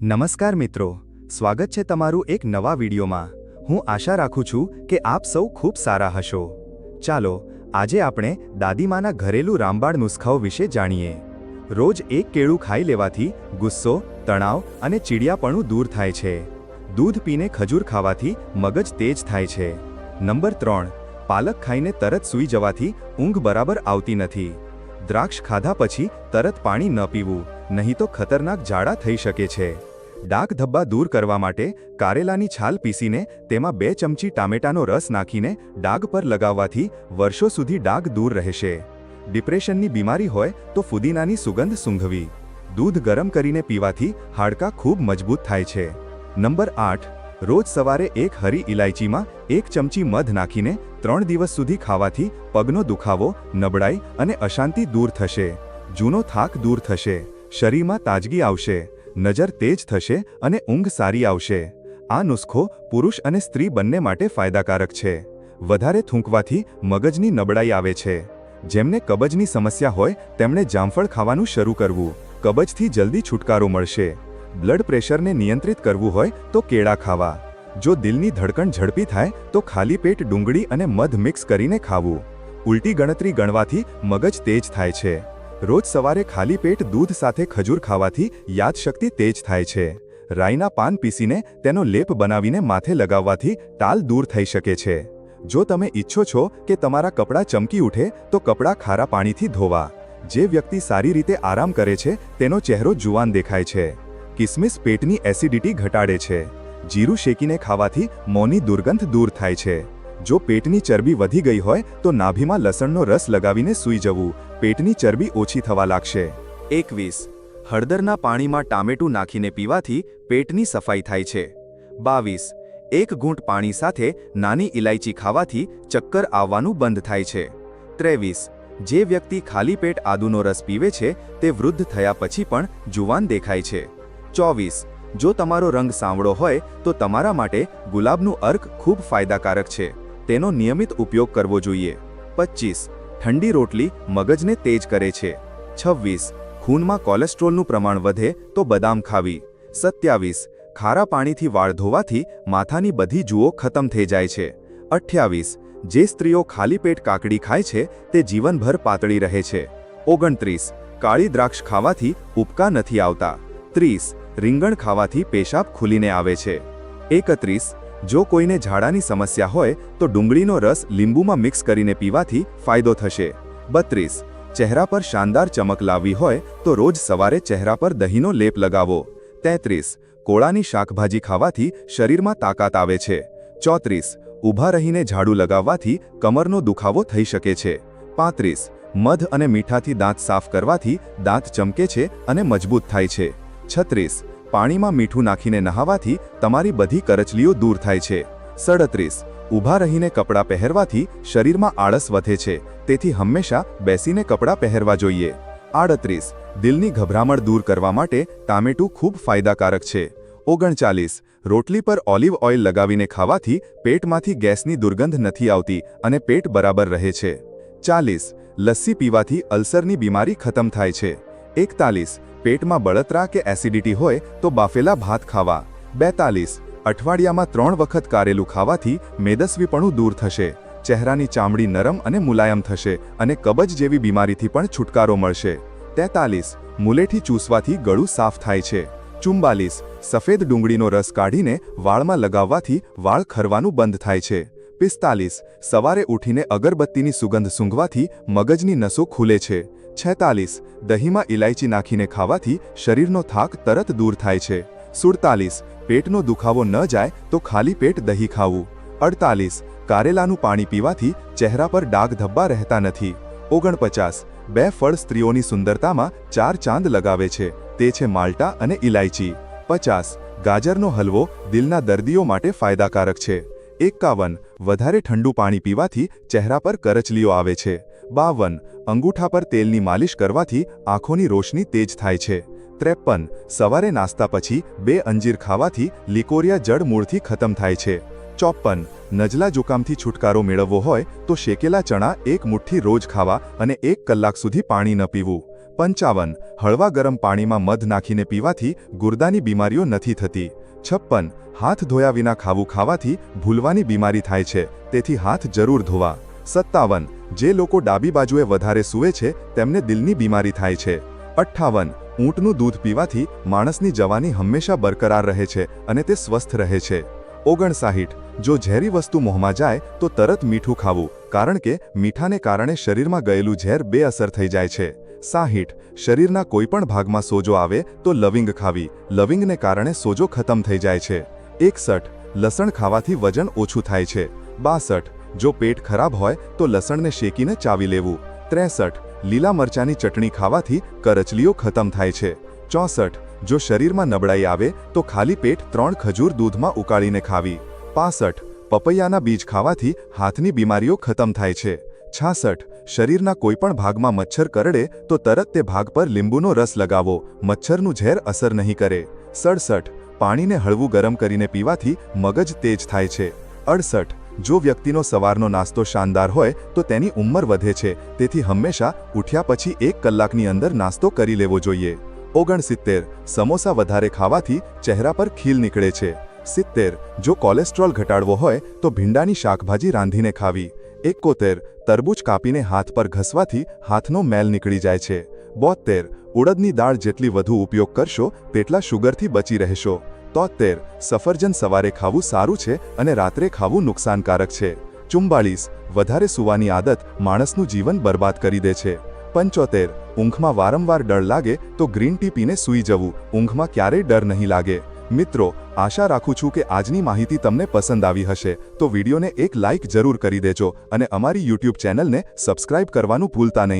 નમસ્કાર મિત્રો, સ્વાગત છે તમારું એક નવા વિડીયોમાં. હું આશા રાખું છું કે આપ સૌ ખૂબ સારા હશો. ચાલો, આજે આપણે દાદીમાના ઘરેલું રામબાળ નુસ્ખાઓ વિશે જાણીએ. રોજ એક કેળું ખાઈ લેવાથી ગુસ્સો, તણાવ અને ચીડિયાપણું દૂર થાય છે. દૂધ પીને ખજૂર ખાવાથી મગજ તેજ થાય છે. નંબર ત્રણ, પાલક ખાઈને તરત સૂઈ જવાથી ઊંઘ બરાબર આવતી નથી. દ્રાક્ષ ખાધા પછી તરત પાણી ન પીવું, નહીં તો ખતરનાક ઝાડા થઈ શકે છે. ડાઘ ધબ્બા દૂર કરવા માટે કારેલાની છાલ પીસીને તેમાં બે ચમચી ટામેટાનો રસ નાખીને ડાઘ પર લગાવવાથી વર્ષો સુધી ડાઘ દૂર રહેશે. ડિપ્રેશનની બીમારી હોય તો ફુદીનાની સુગંધ સૂંઘવી. દૂધ ગરમ કરીને પીવાથી હાડકાં ખૂબ મજબૂત થાય છે. નંબર આઠ. રોજ સવારે એક હરી ઇલાયચીમાં એક ચમચી મધ નાખીને ત્રણ દિવસ સુધી ખાવાથી પગનો દુખાવો, નબળાઈ અને અશાંતિ દૂર થશે. જૂનો થાક દૂર થશે. શરીરમાં તાજગી આવશે. નજર તેજ થશે અને ઊંઘ સારી આવશે. આ નુસ્ખો પુરુષ અને સ્ત્રી બંને માટે ફાયદાકારક છે. વધારે થૂંકવાથી મગજની નબળાઈ આવે છે. જેમને કબજની સમસ્યા હોય, તેમણે જામફળ ખાવાનું શરૂ કરવું. કબજથી જલ્દી છુટકારો મળશે. બ્લડ પ્રેશરને નિયંત્રિત કરવું હોય, તો કેળા ખાવા. જો દિલની ધડકણ ઝડપી થાય, તો ખાલી પેટ ડુંગળી અને મધ મિક્સ કરીને ખાવું. ઉલટી ગણતરી ગણવાથી મગજ તેજ થાય છે. રોજ સવારે ખાલી પેટ દૂધ સાથે ખજૂર ખાવાથી યાદશક્તિ તેજ થાય છે. રાઈના પાન પીસીને તેનો લેપ બનાવીને માથે લગાવવાથી ટાલ દૂર થઈ શકે છે. જો તમે ઈચ્છો છો કે તમારા કપડાં ચમકી ઉઠે, તો કપડાં ખારા પાણીથી ધોવા. જે વ્યક્તિ સારી રીતે આરામ કરે છે, તેનો ચહેરો જુવાન દેખાય છે. કિસમિસ પેટની એસિડિટી ઘટાડે છે. જીરું શેકીને ખાવાથી મોંની દુર્ગંધ દૂર થાય છે. જો પેટની ચરબી વધી ગઈ હોય તો નાભીમાં લસણનો રસ લગાવીને સૂઈ જવું. પેટની ચરબી ઓછી થવા લાગશે. એકવીસ. હળદરના પાણીમાં ટામેટું નાખીને પીવાથી પેટની સફાઈ થાય છે. બાવીસ. એક ઘૂંટ પાણી સાથે નાની ઇલાયચી ખાવાથી ચક્કર આવવાનું બંધ થાય છે. ત્રેવીસ. જે વ્યક્તિ ખાલી પેટ આદુનો રસ પીવે છે, તે વૃદ્ધ થયા પછી પણ જુવાન દેખાય છે. ચોવીસ. જો તમારો રંગ સાંવળો હોય, તો તમારા માટે ગુલાબનું અર્ક ખૂબ ફાયદાકારક છે. તેનો નિયમિત ઉપયોગ કરવો જોઈએ. પચીસ ઠંડી રોટલી મગજને તેજ કરે છે. છવ્વીસ. ખૂનમાં કોલેસ્ટ્રોલનું પ્રમાણ વધે તો બદામ ખાવી. સત્યાવીસ. ખારા પાણીથી વાળ ધોવાથી માથાની બધી જુઓ ખતમ થઈ જાય છે. અઠ્યાવીસ. જે સ્ત્રીઓ ખાલી પેટ કાકડી ખાય છે તે જીવનભર પાતળી રહે છે. ઓગણત્રીસ. કાળી દ્રાક્ષ ખાવાથી ઉપકા નથી આવતા. ત્રીસ. રીંગણ ખાવાથી પેશાબ ખુલીને આવે છે. એકત્રીસ. જો કોઈને ઝાડાની સમસ્યા હોય, તો ડુંગળીનો રસ લીંબુમાં મિક્સ કરીને પીવાથી ફાયદો થશે. બત્રીસ. ચહેરા પર શાનદાર ચમક લાવવી હોય, તો રોજ સવારે ચહેરા પર દહીંનો લેપ લગાવો. તેત્રીસ. કોળાની શાકભાજી ખાવાથી શરીરમાં તાકાત આવે છે. ચોત્રીસ. ઊભા રહીને ઝાડુ લગાવવાથી કમરનો દુખાવો થઈ શકે છે. પાંત્રીસ. મધ અને મીઠાથી દાંત સાફ કરવાથી દાંત ચમકે છે અને મજબૂત થાય છે. છત્રીસ. પાણીમાં મીઠું નાખીને નહાવાથી તમારી બધી કરચલીઓ દૂર થાય છે. સડત્રીસ, ઊભા રહીને કપડાં પહેરવાથી શરીરમાં આળસ વધે છે, તેથી હંમેશા બેસીને કપડાં પહેરવા જોઈએ. આડત્રીસ, દિલની ગભરામણ દૂર કરવા માટે ટામેટું ખૂબ ફાયદાકારક છે. ઓગણચાલીસ, રોટલી પર ઓલિવ ઓઇલ લગાવીને ખાવાથી પેટમાંથી ગેસની દુર્ગંધ નથી આવતી અને પેટ બરાબર રહે છે. ચાલીસ, લસ્સી પીવાથી અલ્સરની બીમારી ખતમ થાય છે. એકતાલીસ પેટમાં બળતરા કે એસિડિટી હોય તો બાફેલા ભાત ખાવા. બેતાલીસ. અઠવાડિયામાં ત્રણ વખત કારેલું ખાવાથી મેદસ્વીપણું દૂર થશે. ચહેરાની ચામડી નરમ અને મુલાયમ થશે અને કબજ જેવી બીમારીથી પણ છુટકારો મળશે. તેતાલીસ. મુલેઠી ચૂસવાથી ગળું સાફ થાય છે. ચુમ્બાલીસ સફેદ ડુંગળીનો રસ કાઢીને વાળમાં લગાવવાથી વાળ ખરવાનું બંધ થાય છે. પિસ્તાલીસ. સવારે ઉઠીને અગરબત્તીની સુગંધ સૂંઘવાથી મગજની નસો ખુલે છે. છેતાલીસ. દહીંમાં ઇલાયચી નાખીને ખાવાથી શરીરનો થાક તરત દૂર થાય છે. સુડતાલીસ. પેટનો દુખાવો ન જાય તો ખાલી પેટ દહીં ખાવું. અડતાલીસ. કારેલાનું પાણી પીવાથી ચહેરા પર ડાઘ ધબ્બા રહેતા નથી. ઓગણપચાસ. બે ફળ સ્ત્રીઓની સુંદરતામાં ચાર ચાંદ લગાવે છે. તે છે માલ્ટા અને ઇલાયચી પચાસ. ગાજરનો હલવો દિલના દર્દીઓ માટે ફાયદાકારક છે. એકાવન. વધારે ઠંડુ પાણી પીવાથી ચહેરા પર કરચલીઓ આવે છે. બાવન, અંગૂઠા પર તેલની માલિશ કરવાથી આંખોની રોશની તેજ થાય છે. ત્રેપન, સવારે નાસ્તા પછી બે અંજીર ખાવાથી લિકોરિયા જડ મૂળથી ખતમ થાય છે. ચોપન, નજલા જુકામથી છુટકારો મેળવવો હોય તો શેકેલા ચણા એક મુઠ્ઠી રોજ ખાવા અને એક કલાક સુધી પાણી ન પીવું. પંચાવન, હળવા ગરમ પાણીમાં મધ નાખીને પીવાથી ગુર્દાની બીમારીઓ નથી થતી. છપ્પન, હાથ ધોયા વિના ખાવું ખાવાથી ભૂલવાની બીમારી થાય છે, તેથી હાથ જરૂર ધોવા. સત્તાવન જે લોકો ડાબી બાજુએ વધારે સૂવે છે, તેમને દિલની બીમારી થાય છે. અઠ્ઠાવન. ઊંટનું દૂધ પીવાથી માણસની જવાની હંમેશા બરકરાર રહે છે અને તે સ્વસ્થ રહે છે. ઓગણસાહીઠ. જો ઝેરી વસ્તુ મોંમાં જાય, તો તરત મીઠું ખાવું, કારણ કે મીઠાને કારણે શરીરમાં ગયેલું ઝેર બેઅસર થઈ જાય છે. સાહીઠ. શરીરના કોઈપણ ભાગમાં સોજો આવે, તો લવિંગ ખાવી, લવિંગને કારણે સોજો ખતમ થઈ જાય છે. એકસઠ. લસણ ખાવાથી વજન ઓછું થાય છે. બાસઠ. જો પેટ ખરાબ હોય તો લસણને શેકીને ચાવી લેવું. ત્રેસઠ, લીલા મરચાની ચટણી ખાવાથી કરચલીઓ ખતમ થાય છે. ચોસઠ, જો શરીરમાં નબળાઈ આવે તો ખાલી પેટ ત્રણ ખજૂર દૂધમાં ઉકાળીને ખાવી. પાસઠ, પપૈયાના બીજ ખાવાથી હાથની બીમારીઓ ખતમ થાય છે. છાસઠ, શરીરના કોઈપણ ભાગમાં મચ્છર કરડે તો તરત તે ભાગ પર લીંબુનો રસ લગાવો. મચ્છરનું ઝેર અસર નહીં કરે. સડસઠ, પાણીને હળવું ગરમ કરીને પીવાથી મગજ તેજ થાય છે. અડસઠ જો વ્યક્તિનો સવારનો નાસ્તો શાનદાર હોય, તો તેની ઉંમર વધે છે. તેથી હંમેશા ઉઠ્યા પછી એક કલાકની અંદર નાસ્તો કરી લેવો જોઈએ. ઓગણસિત્તેર. સમોસા વધારે ખાવાથી ચહેરા પર ખીલ નીકળે છે. સિત્તેર. જો કોલેસ્ટ્રોલ ઘટાડવો હોય, તો ભીંડાની શાકભાજી રાંધીને ખાવી. એકોતેર. તરબૂચ કાપીને હાથ પર ઘસવાથી હાથનો મેલ નીકળી જાય છે. બોતેર ઉડદની દાળ જેટલી વધુ ઉપયોગ કરશો, તેટલા શુગરથી બચી રહેશો. તોતેર સફરજન સવારે ખાવું સારું છે અને રાત્રે ખાવું નુકસાનકારક છે. ચુંબાળીસ. વધારે સૂવાની આદત માણસનું જીવન બરબાદ કરી દે છે. પંચોતેર. ઊંઘમાં વારંવાર ડર લાગે તો ગ્રીન ટી પીને સૂઈ જવું. ઊંઘમાં ક્યારેય ડર નહીં લાગે. મિત્રો, આશા રાખું છું કે આજની માહિતી તમને પસંદ આવી હશે. તો વિડીયોને એક લાઇક જરૂર કરી દેજો અને અમારી યુટ્યુબ ચેનલને સબસ્ક્રાઇબ કરવાનું ભૂલતા નહીં.